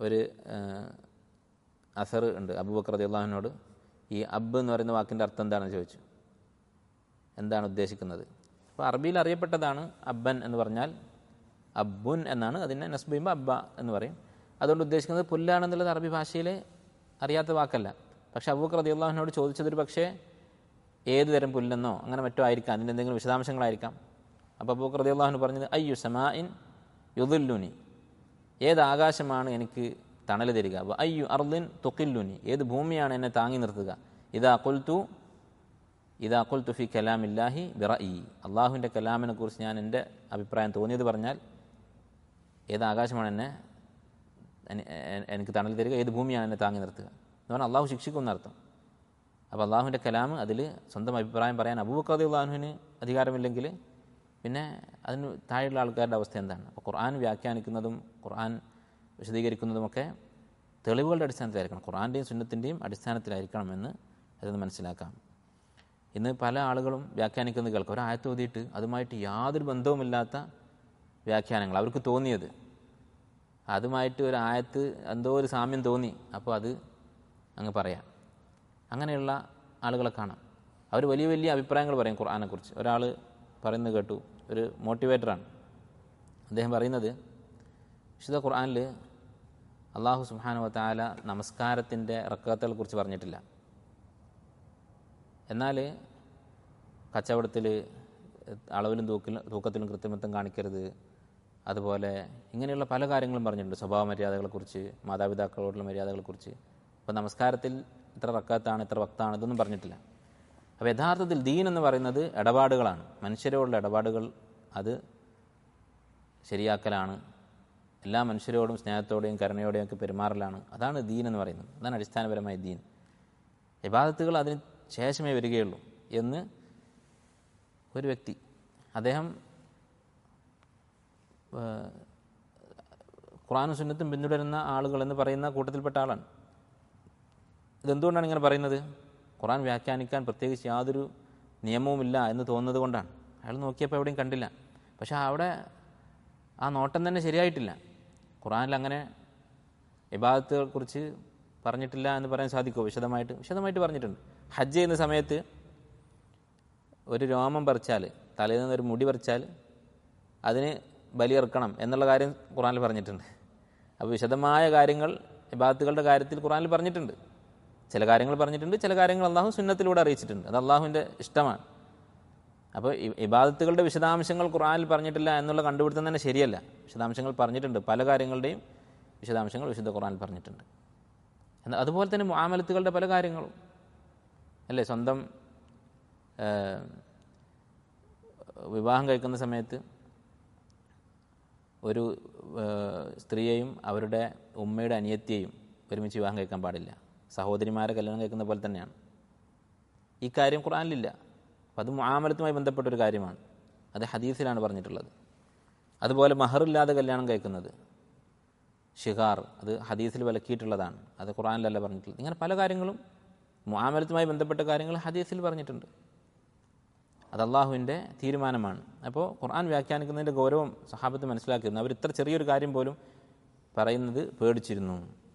ഒരു അസർ ഉണ്ട്. അബൂബക്കർ അള്ളാഹുവിനോട് ഈ അബ് എന്ന് പറയുന്ന വാക്കിന്റെ അർത്ഥം എന്താണെന്ന് ചോദിച്ചു. എന്താണ് ഉദ്ദേശിക്കുന്നത്? അപ്പോൾ അറബിയിൽ അറിയപ്പെട്ടതാണ് അബ്ബൻ എന്ന് പറഞ്ഞാൽ അബ്ബുൻ എന്നാണ്. അതിനെ നസ്ബ് അബ്ബ എന്ന് പറയും. അതുകൊണ്ട് ഉദ്ദേശിക്കുന്നത് പുല്ലാണെന്നുള്ളത് അറബി ഭാഷയിലെ അറിയാത്ത വാക്കല്ല. പക്ഷേ അബൂബക്കർ അള്ളാഹുവിനോട് ചോദിച്ചതൊരു പക്ഷേ ഏത് തരം പുല്ലെന്നോ അങ്ങനെ മറ്റോ ആയിരിക്കാം. അതിന്റെ എന്തെങ്കിലും വിശദാംശങ്ങളായിരിക്കാം. അപ്പോൾ അബൂബക്കർ റളിയല്ലാഹു പറഞ്ഞത് അയ്യു സമാഇൻ യുദുല്ലുനി. ഏത് ആകാശമാണ് എനിക്ക് തണൽ തരിക? അയ്യു അർദിൻ തൊക്കില്ലുനി ഏത് ഭൂമിയാണ് എന്നെ താങ്ങി നിർത്തുക? ഇതാ കൊൽത്തു ഇതാ കൊൽത്തു ഫി കലാമില്ലാഹി ഇ അള്ളാഹുവിന്റെ കലാമിനെ കുറിച്ച് ഞാൻ എന്റെ അഭിപ്രായം തോന്നിയത് പറഞ്ഞാൽ ഏത് ആകാശമാണ് എന്നെ എനിക്ക് തണൽ തരിക? ഏത് ഭൂമിയാണ് എന്നെ താങ്ങി നിർത്തുക? എന്ന് പറഞ്ഞാൽ അള്ളാഹു ശിക്ഷിക്കും അർത്ഥം. അപ്പോൾ അള്ളാഹുവിന്റെ കലാം അതിൽ സ്വന്തം അഭിപ്രായം പറയാൻ അബൂബക്കർ അള്ളാഹുവിന് അധികാരമില്ലെങ്കിൽ പിന്നെ അതിന് താഴെയുള്ള ആൾക്കാരുടെ അവസ്ഥ എന്താണ്? അപ്പോൾ ഖുർആൻ വ്യാഖ്യാനിക്കുന്നതും ഖുർആൻ വിശദീകരിക്കുന്നതുമൊക്കെ തെളിവുകളുടെ അടിസ്ഥാനത്തിലായിരിക്കണം. ഖുർആന്റെയും സുന്നത്തിന്റെയും അടിസ്ഥാനത്തിലായിരിക്കണം എന്ന് അതൊന്ന് മനസ്സിലാക്കാം. ഇന്ന് പല ആളുകളും വ്യാഖ്യാനിക്കുന്നത് കേൾക്കും. ഒരു ആയത്ത് അതുമായിട്ട് യാതൊരു ബന്ധവുമില്ലാത്ത വ്യാഖ്യാനങ്ങൾ അവർക്ക് തോന്നിയത്. അതുമായിട്ട് ഒരു ആയത്ത് എന്തോ ഒരു സാമ്യം തോന്നി. അപ്പോൾ അത് അങ്ങ് പറയാം. അങ്ങനെയുള്ള ആളുകളെ കാണാം. അവർ വലിയ വലിയ അഭിപ്രായങ്ങൾ പറയും ഖുർആാനെക്കുറിച്ച്. ഒരാൾ പറയുന്നത് കേട്ടു. ഒരു മോട്ടിവേറ്ററാണ് അദ്ദേഹം പറയുന്നത് വിശുദ്ധ ഖുർആാനിൽ അള്ളാഹു സുബ്ഹാനഹു വ തആല നമസ്കാരത്തിന്റെ റക്കത്തുകളെ കുറിച്ച് പറഞ്ഞിട്ടില്ല. എന്നാൽ കച്ചവടത്തിൽ അളവിലും തൂക്കിലും തൂക്കത്തിലും കൃത്രിമത്വം കാണിക്കരുത്. അതുപോലെ ഇങ്ങനെയുള്ള പല കാര്യങ്ങളും പറഞ്ഞിട്ടുണ്ട്. സ്വഭാവ മര്യാദകളെക്കുറിച്ച് മാതാപിതാക്കളോടുള്ള മര്യാദകളെക്കുറിച്ച് അപ്പോൾ നമസ്കാരത്തിൽ ഇത്ര റക്കാത്താണ് ഇത്ര വക്താണ് ഇതൊന്നും പറഞ്ഞിട്ടില്ല. അപ്പോൾ യഥാർത്ഥത്തിൽ ദീൻ എന്ന് പറയുന്നത് ഇടപാടുകളാണ്. മനുഷ്യരോടുള്ള ഇടപാടുകൾ അത് ശരിയാക്കലാണ്. എല്ലാ മനുഷ്യരോടും സ്നേഹത്തോടെയും കരുണയോടെയും ഒക്കെ പെരുമാറലാണ്. അതാണ് ദീൻ എന്ന് പറയുന്നത്. അതാണ് അടിസ്ഥാനപരമായ ദീൻ. വിവാദത്തുകൾ അതിന് ശേഷമേ വരികയുള്ളൂ എന്ന് ഒരു വ്യക്തി അദ്ദേഹം ഖുറാനും സുന്നത്തും പിന്തുടരുന്ന ആളുകൾ എന്ന് പറയുന്ന കൂട്ടത്തിൽപ്പെട്ട ആളാണ്. ഇതെന്തുകൊണ്ടാണ് ഇങ്ങനെ പറയുന്നത്? ഖുറാൻ വ്യാഖ്യാനിക്കാൻ പ്രത്യേകിച്ച് യാതൊരു നിയമവുമില്ല എന്ന് തോന്നുന്നത് കൊണ്ടാണ്. അയാൾ നോക്കിയപ്പോൾ എവിടെയും കണ്ടില്ല. പക്ഷെ അവിടെ ആ നോട്ടം തന്നെ ശരിയായിട്ടില്ല. ഖുറാനിൽ അങ്ങനെ ഇബാദത്തുകളെ കുറിച്ച് പറഞ്ഞിട്ടില്ല എന്ന് പറയാൻ സാധിക്കുമോ? വിശദമായിട്ട് വിശദമായിട്ട് പറഞ്ഞിട്ടുണ്ട്. ഹജ്ജ് ചെയ്യുന്ന സമയത്ത് ഒരു രോമം പറിച്ചാൽ തലയിൽ നിന്ന് ഒരു മുടി പറിച്ചാൽ അതിന് ബലിയിറക്കണം എന്നുള്ള കാര്യം ഖുറാനിൽ പറഞ്ഞിട്ടുണ്ട്. അപ്പോൾ വിശദമായ കാര്യങ്ങൾ ഇബാദത്തുകളുടെ കാര്യത്തിൽ ഖുറാനിൽ പറഞ്ഞിട്ടുണ്ട്. ചില കാര്യങ്ങൾ പറഞ്ഞിട്ടുണ്ട് ചില കാര്യങ്ങൾ അള്ളാഹു സുന്നത്തിലൂടെ അറിയിച്ചിട്ടുണ്ട്. അത് അള്ളാഹുവിന്റെ ഇഷ്ടമാണ്. അപ്പോൾ ഇബാദത്തുകളുടെ വിശദാംശങ്ങൾ ഖുറാനിൽ പറഞ്ഞിട്ടില്ല എന്നുള്ള കണ്ടുപിടുത്തം തന്നെ ശരിയല്ല. വിശദാംശങ്ങൾ പറഞ്ഞിട്ടുണ്ട്. പല കാര്യങ്ങളുടെയും വിശദാംശങ്ങൾ വിശുദ്ധ ഖുറാനിൽ പറഞ്ഞിട്ടുണ്ട്. എന്നാൽ അതുപോലെ തന്നെ മുആമലത്തുകളുടെ പല കാര്യങ്ങളും. അല്ലേ? സ്വന്തം വിവാഹം കഴിക്കുന്ന സമയത്ത് ഒരു സ്ത്രീയെയും അവരുടെ ഉമ്മയുടെ അനിയത്തിയെയും ഒരുമിച്ച് വിവാഹം കഴിക്കാൻ പാടില്ല. സഹോദരിമാരെ കല്യാണം കഴിക്കുന്ന പോലെ തന്നെയാണ്. ഈ കാര്യം ഖുറാനിലില്ല അപ്പം അത് മുആമലത്തുമായി ബന്ധപ്പെട്ട ഒരു കാര്യമാണ്. അത് ഹദീസിലാണ് പറഞ്ഞിട്ടുള്ളത്. അതുപോലെ മഹറില്ലാതെ കല്യാണം കഴിക്കുന്നത് ഷിഹാർ അത് ഹദീസിൽ വിലക്കിയിട്ടുള്ളതാണ്. അത് ഖുറാനിലല്ല പറഞ്ഞിട്ടുള്ളത്. ഇങ്ങനെ പല കാര്യങ്ങളും മുആമലത്തുമായി ബന്ധപ്പെട്ട കാര്യങ്ങൾ ഹദീസിൽ പറഞ്ഞിട്ടുണ്ട്. അത് അള്ളാഹുവിന്റെ തീരുമാനമാണ്. അപ്പോൾ ഖുർആൻ വ്യാഖ്യാനിക്കുന്നതിന്റെ ഗൗരവം സഹാബത്ത് മനസ്സിലാക്കിയിരുന്നു. അവർ ഇത്ര ചെറിയൊരു കാര്യം പോലും പറയുന്നത് പേടിച്ചിരുന്നു.